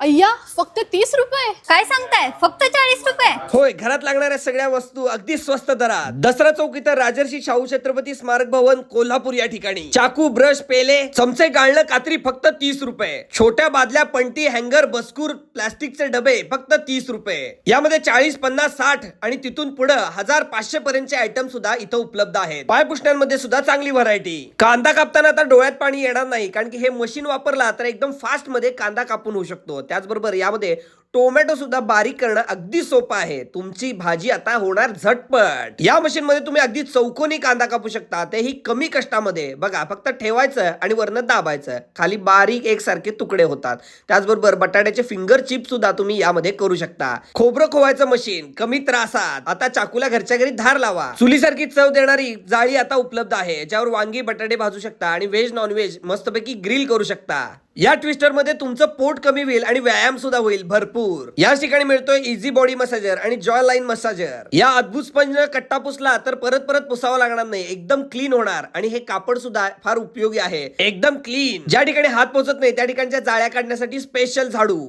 अय्या फक्त तीस रुपये? काय सांगताय? फक्त चाळीस रुपये होय घरात लागणाऱ्या सगळ्या वस्तू अगदी स्वस्त दरात. दसरा चौक इथं राजर्षी शाहू छत्रपती स्मारक भवन कोल्हापूर या ठिकाणी. चाकू ब्रश पेले चमचे गाळणं कात्री फक्त तीस रुपये. छोट्या बादल्या पंटी हँगर बस्कूर प्लास्टिकचे डबे फक्त तीस रुपये. यामध्ये चाळीस पन्नास साठ आणि तिथून पुढे हजार पाचशे पर्यंतचे आयटम सुद्धा इथं उपलब्ध आहेत. पायपुष्ण्यांमध्ये सुद्धा चांगली व्हरायटी कांदा कापताना आता डोळ्यात पाणी येणार नाही कारण की हे मशीन वापरला तर एकदम फास्टमध्ये कांदा कापून होऊ शकतो. त्याचबरोबर यामध्ये टोमॅटो सुद्धा बारीक करणं अगदी सोपं आहे. तुमची भाजी आता होणार झटपट. या मशीन मध्ये तुम्ही अगदी चौकोनी कांदा कापू शकता. तेही कमी कष्टामध्ये. बघा फक्त ठेवायचं आणि वरनं दाबायचं. खाली बारीक एकसारखे तुकडे होतात. त्याचबरोबर बटाट्याचे फिंगर चिप सुद्धा तुम्ही यामध्ये करू शकता. खोबरं खोवायचं मशीन कमी त्रासात. आता चाकूला घरच्या घरी धार लावा. चुलीसारखी चव देणारी जाळी आता उपलब्ध आहे. ज्यावर वांगी बटाटे भाजू शकता आणि व्हेज नॉन व्हेज मस्तपैकी ग्रिल करू शकता. या ट्विस्टरमध्ये तुमचं पोट कमी होईल आणि व्यायाम सुद्धा होईल भरपूर. याच ठिकाणी मिळतोय इझी बॉडी मसाजर आणि जॉय लाईन मसाजर या अद्भुत स्पंज कट्टा पुसला तर परत परत पुसावा लागणार नाही. एकदम क्लीन होणार आणि हे कापड सुद्धा फार उपयोगी आहे. एकदम क्लीन ज्या ठिकाणी हात पोहोचत नाही त्या ठिकाणच्या जाळ्या काढण्यासाठी स्पेशल झाडू.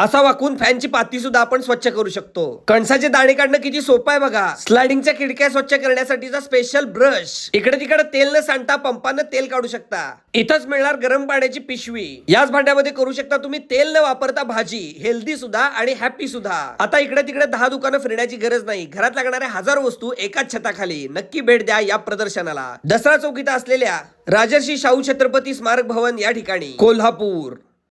असा वाकून फॅनची पाती सुद्धा आपण स्वच्छ करू शकतो. कणसाचे दाणे काढणं किती सोपं आहे बघा. स्लायडिंगच्या खिडक्या स्वच्छ करण्यासाठीचा स्पेशल ब्रश इकडे तिकडे तेल न सांडता पंपानं तेल काढू शकता. इथंच मिळणार गरम पाण्याची पिशवी. याच भांड्यामध्ये करू शकता तुम्ही तेल न वापरता भाजी. हेल्दी सुद्धा आणि हॅपी सुद्धा. आता इकडे तिकडे दहा दुकानं फिरण्याची गरज नाही. घरात लागणाऱ्या हजारो वस्तू एकाच छताखाली. नक्की भेट द्या या प्रदर्शनाला. दसरा चौकीत असलेल्या राजर्षी शाहू छत्रपती स्मारक भवन या ठिकाणी. कोल्हापूर.